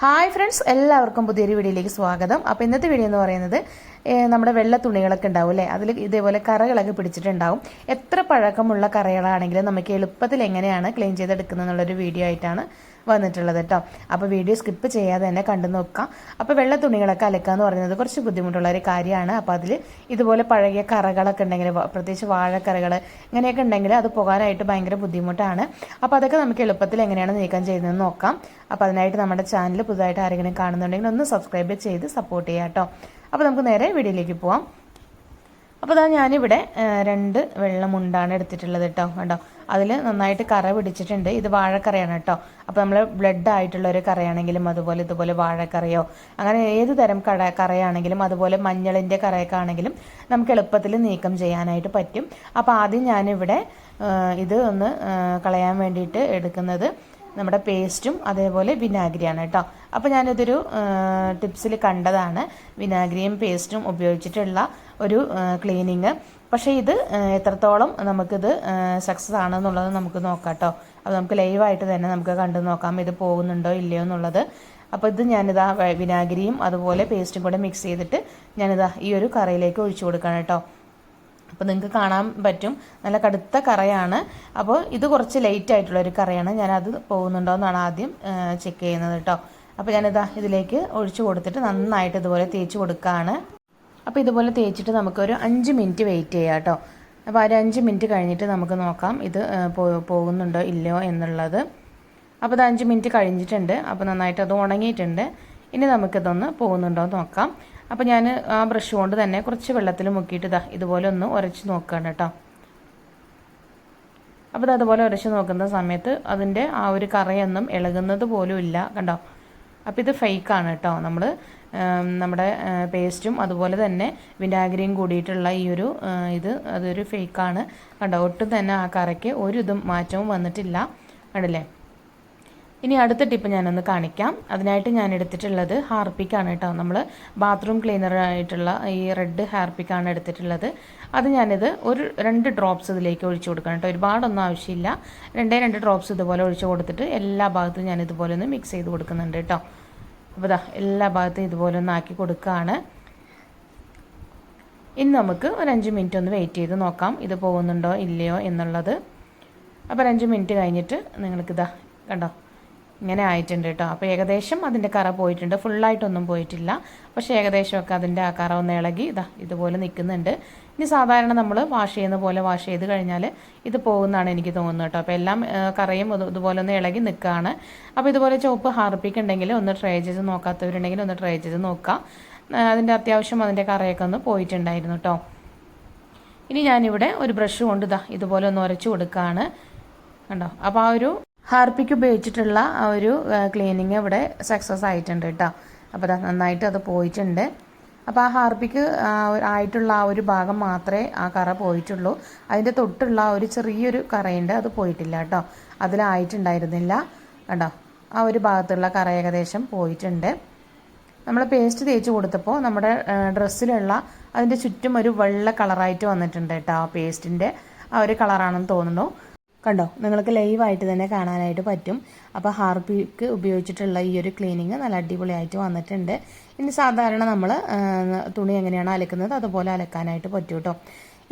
Hi friends എല്ലാവർക്കും പുതിയൊരു വീഡിയോയിലേക്ക് സ്വാഗതം. അപ്പോൾ ഇന്നത്തെ വീഡിയോ എന്ന് പറയുന്നത് നമ്മുടെ വെള്ള തുണികളൊക്കെ ഉണ്ടാവും അല്ലേ? അതിൽ ഇതേപോലെ കറകളൊക്കെ പിടിച്ചിട്ടുണ്ടാവും. എത്ര പഴക്കമുള്ള കറകളാണെങ്കിലും നമുക്ക് എളുപ്പത്തിൽ എങ്ങനെയാണ് ക്ലീൻ ചെയ്തെടുക്കുന്നത് എന്നുള്ളൊരു വീഡിയോ ആയിട്ടാണ് വന്നിട്ടുള്ളത് കേട്ടോ അപ്പോൾ വീഡിയോ സ്കിപ്പ് ചെയ്യാതെ തന്നെ കണ്ടു നോക്കാം. അപ്പോൾ വെള്ള തുണികളൊക്കെ അലക്കുക എന്ന് പറയുന്നത് കുറച്ച് ബുദ്ധിമുട്ടുള്ള ഒരു കാര്യമാണ്. അപ്പോൾ അതിൽ ഇതുപോലെ പഴകിയ കറകളൊക്കെ ഉണ്ടെങ്കിൽ പ്രത്യേകിച്ച് വാഴക്കറകൾ ഇങ്ങനെയൊക്കെ ഉണ്ടെങ്കിൽ അത് പോകാനായിട്ട് ഭയങ്കര ബുദ്ധിമുട്ടാണ്. അപ്പോൾ അതൊക്കെ നമുക്ക് എളുപ്പത്തിൽ എങ്ങനെയാണ് നീക്കം ചെയ്യുന്നതെന്ന് നോക്കാം. അപ്പോൾ അതിനായിട്ട് നമ്മുടെ ചാനൽ പുതുതായിട്ട് ആരെങ്കിലും കാണുന്നുണ്ടെങ്കിൽ ഒന്ന് സബ്സ്ക്രൈബ് ചെയ്ത് സപ്പോർട്ട് ചെയ്യാം കേട്ടോ അപ്പോൾ നമുക്ക് നേരെ വീഡിയോയിലേക്ക് പോവാം. അപ്പോൾ അതാ ഞാനിവിടെ രണ്ട് വെള്ളമുണ്ടാണ് എടുത്തിട്ടുള്ളത് കേട്ടോ കണ്ടോ? അതിൽ നന്നായിട്ട് കറ പിടിച്ചിട്ടുണ്ട്. ഇത് വാഴക്കറയാണ് കേട്ടോ അപ്പോൾ നമ്മൾ ബ്ലഡ് ആയിട്ടുള്ള ഒരു കറയാണെങ്കിലും അതുപോലെ ഇതുപോലെ വാഴക്കറയോ അങ്ങനെ ഏത് തരം കട കറയാണെങ്കിലും അതുപോലെ മഞ്ഞളിന്റെ കറയൊക്കെ ആണെങ്കിലും നമുക്ക് എളുപ്പത്തിൽ നീക്കം ചെയ്യാനായിട്ട് പറ്റും. അപ്പോൾ ആദ്യം ഞാനിവിടെ ഇത് ഒന്ന് കളയാൻ വേണ്ടിയിട്ട് എടുക്കുന്നത് നമ്മുടെ പേസ്റ്റും അതേപോലെ വിനാഗിരിയാണ് കേട്ടോ. അപ്പോൾ ഞാനിതൊരു ടിപ്സിൽ കണ്ടതാണ്. വിനാഗിരിയും പേസ്റ്റും ഉപയോഗിച്ചിട്ടുള്ള ഒരു ക്ലീനിങ്. പക്ഷേ ഇത് എത്രത്തോളം നമുക്കിത് സക്സസ് ആണെന്നുള്ളത് നമുക്ക് നോക്കാം കേട്ടോ. അപ്പോൾ നമുക്ക് ലൈവായിട്ട് തന്നെ നമുക്ക് കണ്ടു നോക്കാം. ഇത് പോകുന്നുണ്ടോ ഇല്ലയോ എന്നുള്ളത്. അപ്പോൾ ഇത് ഞാനിതാ വിനാഗിരിയും അതുപോലെ പേസ്റ്റും കൂടെ മിക്സ് ചെയ്തിട്ട് ഞാനിതാ ഈ ഒരു കറിയിലേക്ക് ഒഴിച്ചു കൊടുക്കണം കേട്ടോ. അപ്പോൾ നിങ്ങൾക്ക് കാണാൻ പറ്റും. നല്ല കടുത്ത കറയാണ്. അപ്പോൾ ഇത് കുറച്ച് ലേറ്റ് ആയിട്ടുള്ള ഒരു കറയാണ്. ഞാനത് പോകുന്നുണ്ടോ എന്നാണ് ആദ്യം ചെക്ക് ചെയ്യുന്നത് കേട്ടോ അപ്പോൾ ഞാനിതാ ഇതിലേക്ക് ഒഴിച്ചു കൊടുത്തിട്ട് നന്നായിട്ട് ഇതുപോലെ തേച്ച് കൊടുക്കുകയാണ് അപ്പോൾ ഇതുപോലെ തേച്ചിട്ട് നമുക്കൊരു അഞ്ച് മിനിറ്റ് വെയിറ്റ് ചെയ്യാം കേട്ടോ അപ്പോൾ ഒരു അഞ്ച് മിനിറ്റ് കഴിഞ്ഞിട്ട് നമുക്ക് നോക്കാം ഇത് പോകുന്നുണ്ടോ ഇല്ലയോ എന്നുള്ളത്. അപ്പോൾ ഇത് അഞ്ച് മിനിറ്റ് കഴിഞ്ഞിട്ടുണ്ട്. അപ്പോൾ നന്നായിട്ട് അത് ഉണങ്ങിയിട്ടുണ്ട്. ഇനി നമുക്കിതൊന്ന് പോകുന്നുണ്ടോ നോക്കാം. അപ്പോൾ ഞാൻ ആ ബ്രഷ് കൊണ്ട് തന്നെ കുറച്ച് വെള്ളത്തിൽ മുക്കിയിട്ട് ഇതാ ഇതുപോലെ ഒന്ന് ഉരച്ച് നോക്കുകയാണ് കേട്ടോ അപ്പോൾ അതുപോലെ ഉരച്ച് നോക്കുന്ന സമയത്ത് അതിന്റെ ആ ഒരു കറയൊന്നും ഇളകുന്നത് പോലും ഇല്ല കണ്ടോ? അപ്പോൾ ഇത് ഫേക്കാണ് കേട്ടോ നമ്മൾ നമ്മുടെ പേസ്റ്റും അതുപോലെ തന്നെ വിനാഗിരിയും കൂടിയിട്ടുള്ള ഈ ഒരു ഇത് അതൊരു ഫേക്കാണ് കണ്ടോ? ഒട്ടും തന്നെ ആ കറയ്ക്ക് ഒരു ഇതും മാറ്റവും വന്നിട്ടില്ല. കണ്ടില്ലേ? ഇനി അടുത്ത ടിപ്പ് ഞാനൊന്ന് കാണിക്കാം. അതിനായിട്ട് ഞാൻ എടുത്തിട്ടുള്ളത് ഹാർപ്പിക്കാണ് കേട്ടോ. നമ്മൾ ബാത്റൂം ക്ലീനർ ആയിട്ടുള്ള ഈ റെഡ് ഹാർപ്പിക്കാണ് എടുത്തിട്ടുള്ളത്. അത് ഞാനിത് ഒരു രണ്ട് ഡ്രോപ്സ് ഇതിലേക്ക് ഒഴിച്ചു കൊടുക്കണം കേട്ടോ. ഒരുപാടൊന്നും ആവശ്യമില്ല. രണ്ടേ രണ്ട് ഡ്രോപ്സ് ഇതുപോലെ ഒഴിച്ചു കൊടുത്തിട്ട് എല്ലാ ഭാഗത്തും ഞാൻ ഇതുപോലെ ഒന്ന് മിക്സ് ചെയ്ത് കൊടുക്കുന്നുണ്ട് കേട്ടോ. അപ്പോൾ ഇതാ എല്ലാ ഭാഗത്തും ഇതുപോലെ ഒന്ന് ആക്കി കൊടുക്കുകയാണ് ഇനി നമുക്ക് ഒരു അഞ്ച് മിനിറ്റ് ഒന്ന് വെയിറ്റ് ചെയ്ത് നോക്കാം. ഇത് പോകുന്നുണ്ടോ ഇല്ലയോ എന്നുള്ളത്. അപ്പോൾ ഒരു അഞ്ച് മിനിറ്റ് കഴിഞ്ഞിട്ട് നിങ്ങൾക്കിതാ കണ്ടോ? ഇങ്ങനെ ആയിട്ടുണ്ട് കേട്ടോ. അപ്പോൾ ഏകദേശം അതിന്റെ കറ പോയിട്ടുണ്ട്. ഫുള്ളായിട്ടൊന്നും പോയിട്ടില്ല. പക്ഷേ ഏകദേശമൊക്കെ അതിന്റെ ആ കറ ഒന്ന് ഇളകി ഇതാ ഇതുപോലെ നിൽക്കുന്നുണ്ട്. ഇനി സാധാരണ നമ്മൾ വാഷ് ചെയ്യുന്ന പോലെ വാഷ് ചെയ്ത് കഴിഞ്ഞാൽ ഇത് പോകുന്നതാണ് എനിക്ക് തോന്നുന്നത് കേട്ടോ. അപ്പോൾ എല്ലാം കറയും ഇതുപോലെ ഒന്ന് ഇളകി നിൽക്കുകയാണ് അപ്പോൾ ഇതുപോലെ ചുവപ്പ് ഹാർപ്പിക്കുണ്ടെങ്കിൽ ഒന്ന് ട്രൈ ചെയ്ത് നോക്കാത്തവരുണ്ടെങ്കിൽ ഒന്ന് ട്രൈ ചെയ്ത് നോക്കാം. അതിന്റെ അത്യാവശ്യം അതിന്റെ കറയൊക്കെ ഒന്ന് പോയിട്ടുണ്ടായിരുന്നു കേട്ടോ. ഇനി ഞാനിവിടെ ഒരു ബ്രഷ് കൊണ്ട് ഇതാ ഇതുപോലെ ഒന്ന് ഉരച്ചു കൊടുക്കുകയാണ് കണ്ടോ? അപ്പോൾ ആ ഒരു ഹാർപ്പിക്ക് ഉപയോഗിച്ചിട്ടുള്ള ആ ഒരു ക്ലീനിങ് ഇവിടെ സക്സസ് ആയിട്ടുണ്ട് കേട്ടോ. അപ്പോൾ നന്നായിട്ട് അത് പോയിട്ടുണ്ട്. അപ്പോൾ ആ ഹാർപ്പിക്ക് ആയിട്ടുള്ള ആ ഒരു ഭാഗം മാത്രമേ ആ കറ പോയിട്ടുള്ളൂ. അതിന്റെ തൊട്ടുള്ള ഒരു ചെറിയൊരു കറയുണ്ട് അത് പോയിട്ടില്ല കേട്ടോ. അതിലായിട്ടുണ്ടായിരുന്നില്ല. കണ്ടോ? ആ ഒരു ഭാഗത്തുള്ള കറ ഏകദേശം പോയിട്ടുണ്ട്. നമ്മൾ പേസ്റ്റ് തേച്ച് കൊടുത്തപ്പോൾ നമ്മുടെ ഡ്രസ്സിലുള്ള അതിന്റെ ചുറ്റും ഒരു വെള്ള കളറായിട്ട് വന്നിട്ടുണ്ട് കേട്ടോ ആ പേസ്റ്റിന്റെ ആ ഒരു കളറാണെന്ന് തോന്നുന്നു. കണ്ടോ? നിങ്ങൾക്ക് ലൈവായിട്ട് തന്നെ കാണാനായിട്ട് പറ്റും. അപ്പോൾ ഹാർപിക്ക് ഉപയോഗിച്ചിട്ടുള്ള ഈ ഒരു ക്ലീനിങ് നല്ല അടിപൊളിയായിട്ട് വന്നിട്ടുണ്ട്. ഇനി സാധാരണ നമ്മൾ തുണി എങ്ങനെയാണ് അലക്കുന്നത് അതുപോലെ അലക്കാനായിട്ട് പറ്റും കേട്ടോ.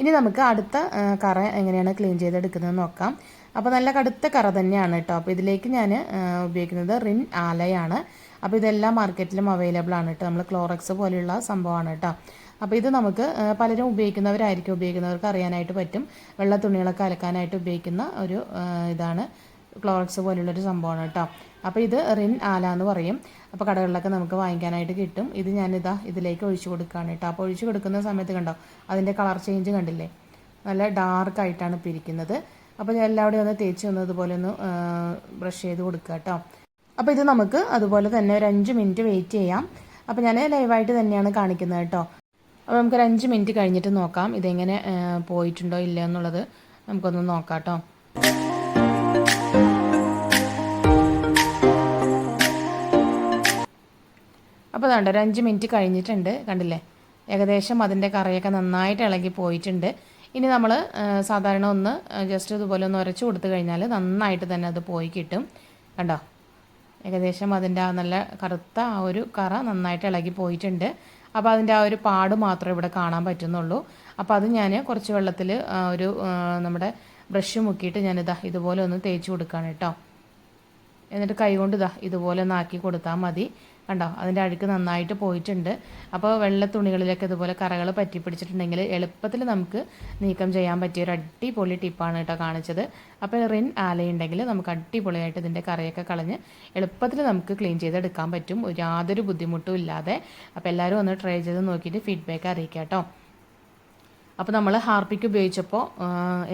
ഇനി നമുക്ക് അടുത്ത കറ എങ്ങനെയാണ് ക്ലീൻ ചെയ്തെടുക്കുന്നത് നോക്കാം. അപ്പോൾ നല്ല കടുത്ത കറ തന്നെയാണ് കേട്ടോ. അപ്പോൾ ഇതിലേക്ക് ഞാൻ ഉപയോഗിക്കുന്നത് റിൻ ആലയാണ്. അപ്പോൾ ഇതെല്ലാം മാർക്കറ്റിലും അവൈലബിൾ ആണ് കേട്ടോ. നമ്മൾ ക്ലോറക്സ് പോലെയുള്ള സംഭവമാണ് കേട്ടോ. അപ്പോൾ ഇത് നമുക്ക് പലരും ഉപയോഗിക്കുന്നവരായിരിക്കും ഉപയോഗിക്കുന്നവർക്ക് അറിയാനായിട്ട് പറ്റും. വെള്ള തുണികളൊക്കെ അലക്കാനായിട്ട് ഉപയോഗിക്കുന്ന ഒരു ഇതാണ് ക്ലോറക്സ് പോലുള്ളൊരു സംഭവമാണ് കേട്ടോ. അപ്പോൾ ഇത് റിൻ ആല എന്ന് പറയും. അപ്പോൾ കടകളിലൊക്കെ നമുക്ക് വാങ്ങിക്കാനായിട്ട് കിട്ടും. ഇത് ഞാനിതാ ഇതിലേക്ക് ഒഴിച്ചു കൊടുക്കുകയാണ് കേട്ടോ. അപ്പോൾ ഒഴിച്ചു കൊടുക്കുന്ന സമയത്ത് കണ്ടോ അതിന്റെ കളർ ചേഞ്ച് കണ്ടില്ലേ? നല്ല ഡാർക്ക് ആയിട്ടാണ് ഇപ്പോൾ ഇരിക്കുന്നത് അപ്പോൾ എല്ലാവിടെയും ഒന്ന് തേച്ച് ഒന്ന് ഇതുപോലെ ഒന്ന് ബ്രഷ് ചെയ്ത് കൊടുക്കുക കേട്ടോ. അപ്പോൾ ഇത് നമുക്ക് അതുപോലെ തന്നെ ഒരു അഞ്ച് മിനിറ്റ് വെയിറ്റ് ചെയ്യാം. അപ്പോൾ ഞാൻ ലൈവായിട്ട് തന്നെയാണ് കാണിക്കുന്നത് കേട്ടോ. അപ്പോൾ നമുക്കൊരു അഞ്ച് മിനിറ്റ് കഴിഞ്ഞിട്ട് നോക്കാം. ഇതെങ്ങനെ പോയിട്ടുണ്ടോ ഇല്ല എന്നുള്ളത് നമുക്കൊന്ന് നോക്കാം കേട്ടോ അപ്പോൾ അതുകൊണ്ട് ഒരു അഞ്ച് മിനിറ്റ് കഴിഞ്ഞിട്ടുണ്ട്. കണ്ടില്ലേ? ഏകദേശം അതിന്റെ കറിയൊക്കെ നന്നായിട്ട് ഇളകി പോയിട്ടുണ്ട്. ഇനി നമ്മൾ സാധാരണ ഒന്ന് ജസ്റ്റ് ഇതുപോലെ ഒന്ന് ഉരച്ച് കൊടുത്തു കഴിഞ്ഞാൽ നന്നായിട്ട് തന്നെ അത് പോയി കിട്ടും. കണ്ടോ? ഏകദേശം അതിന്റെ ആ നല്ല കറുത്ത ആ ഒരു കറ നന്നായിട്ട് ഇളകി പോയിട്ടുണ്ട്. അപ്പോൾ അതിന്റെ ആ ഒരു പാട് മാത്രമേ ഇവിടെ കാണാൻ പറ്റുന്നുള്ളൂ. അപ്പോൾ അത് ഞാൻ കുറച്ച് വെള്ളത്തിൽ ഒരു നമ്മുടെ ബ്രഷ് മുക്കിയിട്ട് ഇതാ ഇതുപോലെ ഒന്ന് തേച്ച് കൊടുക്കുകയാണ് കേട്ടോ. എന്നിട്ട് കൈകൊണ്ട് ഇതാ ഇതുപോലെ ഒന്ന് ആക്കി കൊടുത്താൽ മതി. കണ്ടോ? അതിന്റെ അഴുക്ക് നന്നായിട്ട് പോയിട്ടുണ്ട്. അപ്പോൾ വെള്ള തുണികളിലൊക്കെ ഇതുപോലെ കറകൾ പറ്റി പിടിച്ചിട്ടുണ്ടെങ്കിൽ എളുപ്പത്തിൽ നമുക്ക് നീക്കം ചെയ്യാൻ പറ്റിയ ഒരു അടിപൊളി ടിപ്പാണ് കേട്ടോ കാണിച്ചത്. അപ്പോൾ റിൻ ആലയുണ്ടെങ്കിൽ നമുക്ക് അടിപൊളിയായിട്ട് ഇതിന്റെ കറയൊക്കെ കളഞ്ഞ് എളുപ്പത്തിൽ നമുക്ക് ക്ലീൻ ചെയ്തെടുക്കാൻ പറ്റും. യാതൊരു ബുദ്ധിമുട്ടും ഇല്ലാതെ. അപ്പോൾ എല്ലാവരും ഒന്ന് ട്രൈ ചെയ്ത് നോക്കിയിട്ട് ഫീഡ്ബാക്ക് അറിയിക്കാം കേട്ടോ. അപ്പോൾ നമ്മൾ ഹാർപ്പിക്ക് ഉപയോഗിച്ചപ്പോൾ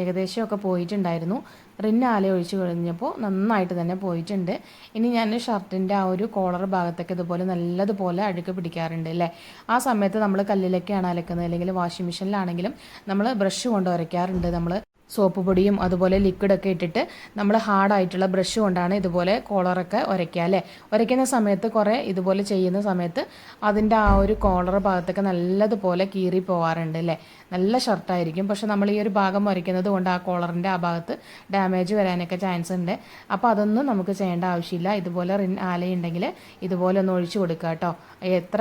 ഏകദേശമൊക്കെ പോയിട്ടുണ്ടായിരുന്നു. റിന്ന് ആല ഒഴിച്ച് കഴിഞ്ഞപ്പോൾ നന്നായിട്ട് തന്നെ പോയിട്ടുണ്ട്. ഇനി ഞാൻ ഷർട്ടിന്റെ ആ ഒരു കോളർ ഭാഗത്തൊക്കെ ഇതുപോലെ നല്ലതുപോലെ അഴുക്ക് പിടിക്കാറുണ്ട് അല്ലേ? ആ സമയത്ത് നമ്മൾ കല്ലിലൊക്കെയാണ് അലക്കുന്നത്. അല്ലെങ്കിൽ വാഷിംഗ് മെഷീനിലാണെങ്കിലും നമ്മൾ ബ്രഷ് കൊണ്ട് ഉരയ്ക്കാറുണ്ട് നമ്മൾ സോപ്പ് പൊടിയും അതുപോലെ ലിക്വിഡൊക്കെ ഇട്ടിട്ട് നമ്മൾ ഹാർഡായിട്ടുള്ള ബ്രഷ് കൊണ്ടാണ് ഇതുപോലെ കോളറൊക്കെ ഉരയ്ക്കുക അല്ലേ? ഉരയ്ക്കുന്ന സമയത്ത് കുറേ ഇതുപോലെ ചെയ്യുന്ന സമയത്ത് അതിന്റെ ആ ഒരു കോളർ ഭാഗത്തൊക്കെ നല്ലതുപോലെ കീറി പോവാറുണ്ട് അല്ലേ? നല്ല ഷർട്ടായിരിക്കും പക്ഷെ നമ്മൾ ഈ ഒരു ഭാഗം ഉരയ്ക്കുന്നത് കൊണ്ട് ആ കോളറിന്റെ ആ ഭാഗത്ത് ഡാമേജ് വരാനൊക്കെ ചാൻസ് ഉണ്ട്. അപ്പോൾ അതൊന്നും നമുക്ക് ചെയ്യേണ്ട ആവശ്യമില്ല. ഇതുപോലെ റിൻ ആലയുണ്ടെങ്കിൽ ഇതുപോലെ ഒന്ന് ഒഴിച്ചു കൊടുക്കുക കേട്ടോ എത്ര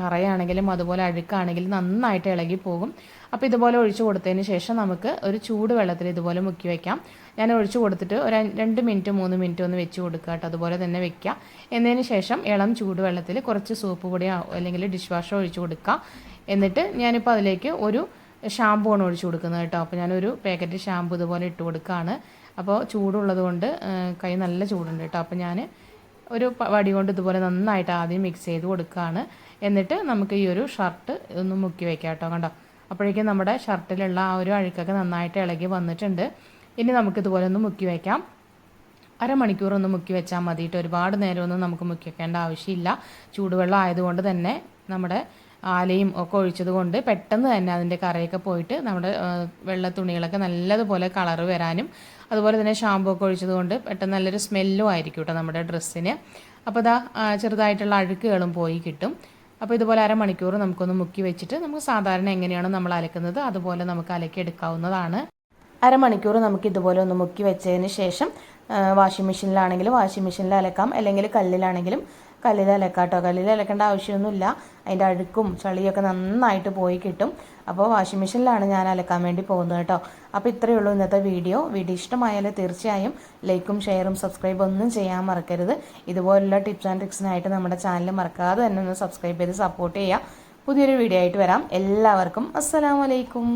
അറയാണെങ്കിലും അതുപോലെ അഴുക്കാണെങ്കിലും നന്നായിട്ട് ഇളകി പോകും. അപ്പോൾ ഇതുപോലെ ഒഴിച്ചു കൊടുത്തതിന് ശേഷം നമുക്ക് ഒരു ചൂട് വെള്ളത്തിൽ ഇതുപോലെ മുക്കി വയ്ക്കാം ഞാൻ ഒഴിച്ചു കൊടുത്തിട്ട് ഒരു രണ്ട് മിനിറ്റ് മൂന്ന് മിനിറ്റ് ഒന്ന് വെച്ച് കൊടുക്കുക കേട്ടോ. അതുപോലെ തന്നെ വെക്കുക. എന്നതിന് ശേഷം ഇളം ചൂട് വെള്ളത്തിൽ കുറച്ച് സോപ്പ് പൊടിയോ അല്ലെങ്കിൽ ഡിഷ് വാഷോ ഒഴിച്ചു കൊടുക്കുക. എന്നിട്ട് ഞാനിപ്പോൾ അതിലേക്ക് ഒരു ഷാമ്പു ആണ് ഒഴിച്ചു കൊടുക്കുന്നത് കേട്ടോ. അപ്പോൾ ഞാനൊരു പാക്കറ്റ് ഷാമ്പു ഇതുപോലെ ഇട്ട് കൊടുക്കുകയാണ്. അപ്പോൾ ചൂടുള്ളത് കൊണ്ട് കൈ നല്ല ചൂടുണ്ട് കേട്ടോ. അപ്പോൾ ഞാൻ ഒരു വടി കൊണ്ട് ഇതുപോലെ നന്നായിട്ട് ആദ്യം മിക്സ് ചെയ്ത് കൊടുക്കുകയാണ് എന്നിട്ട് നമുക്ക് ഈ ഒരു ഷർട്ട് ഒന്ന് മുക്കി വെക്കാം കേട്ടോ കണ്ടോ? അപ്പോഴേക്കും നമ്മുടെ ഷർട്ടിലുള്ള ആ ഒരു അഴുക്കൊക്കെ നന്നായിട്ട് ഇളകി വന്നിട്ടുണ്ട്. ഇനി നമുക്ക് ഇതുപോലെ ഒന്ന് മുക്കി വയ്ക്കാം അരമണിക്കൂർ ഒന്ന് മുക്കി വെച്ചാൽ മതിയിട്ട് ഒരുപാട് നേരമൊന്നും നമുക്ക് മുക്കി വെക്കേണ്ട ആവശ്യമില്ല. ചൂടുവെള്ളം ആയതുകൊണ്ട് തന്നെ നമ്മുടെ ആലയും ഒക്കെ ഒഴിച്ചത് കൊണ്ട് പെട്ടെന്ന് തന്നെ അതിന്റെ കറയൊക്കെ പോയിട്ട് നമ്മുടെ വെള്ള തുണികളൊക്കെ നല്ലതുപോലെ കളറ് വരാനും അതുപോലെ തന്നെ ഷാമ്പൂ ഒക്കെ ഒഴിച്ചത് കൊണ്ട് പെട്ടെന്ന് നല്ലൊരു സ്മെല്ലും ആയിരിക്കും കേട്ടോ നമ്മുടെ ഡ്രസ്സിന് അപ്പോൾ ഇതാ ചെറുതായിട്ടുള്ള അഴുക്കുകളും പോയി കിട്ടും. അപ്പോൾ ഇതുപോലെ അരമണിക്കൂർ നമുക്കൊന്ന് മുക്കി വെച്ചിട്ട് നമുക്ക് സാധാരണ എങ്ങനെയാണ് നമ്മൾ അലക്കുന്നത് അതുപോലെ നമുക്ക് അലക്കി എടുക്കാവുന്നതാണ്. അരമണിക്കൂർ നമുക്ക് ഇതുപോലെ ഒന്ന് മുക്കി വെച്ചതിന് ശേഷം വാഷിംഗ് മെഷീനിലാണെങ്കിൽ വാഷിംഗ് മെഷീനിൽ അലക്കാം. അല്ലെങ്കിൽ കല്ലിലാണെങ്കിലും കല്ലിൽ അലക്കാം കേട്ടോ കല്ലിൽ അലക്കേണ്ട ആവശ്യമൊന്നുമില്ല. അതിന്റെ അഴുക്കും ചളിയൊക്കെ നന്നായിട്ട് പോയി കിട്ടും. അപ്പോൾ വാഷിംഗ് മെഷീനിലാണ് ഞാൻ അലക്കാൻ വേണ്ടി പോകുന്നത് കേട്ടോ. അപ്പോൾ ഇത്രയേ ഉള്ളൂ ഇന്നത്തെ വീഡിയോ. വീഡിയോ ഇഷ്ടമായാൽ തീർച്ചയായും ലൈക്കും ഷെയറും സബ്സ്ക്രൈബ് ഒന്നും ചെയ്യാൻ മറക്കരുത്. ഇതുപോലുള്ള ടിപ്സ് ആൻഡ് ട്രിക്സിനായിട്ട് നമ്മുടെ ചാനൽ മറക്കാതെ തന്നെ ഒന്ന് സബ്സ്ക്രൈബ് ചെയ്ത് സപ്പോർട്ട് ചെയ്യുക. പുതിയൊരു വീഡിയോ ആയിട്ട് വരാം. എല്ലാവർക്കും അസ്സലാമലൈക്കും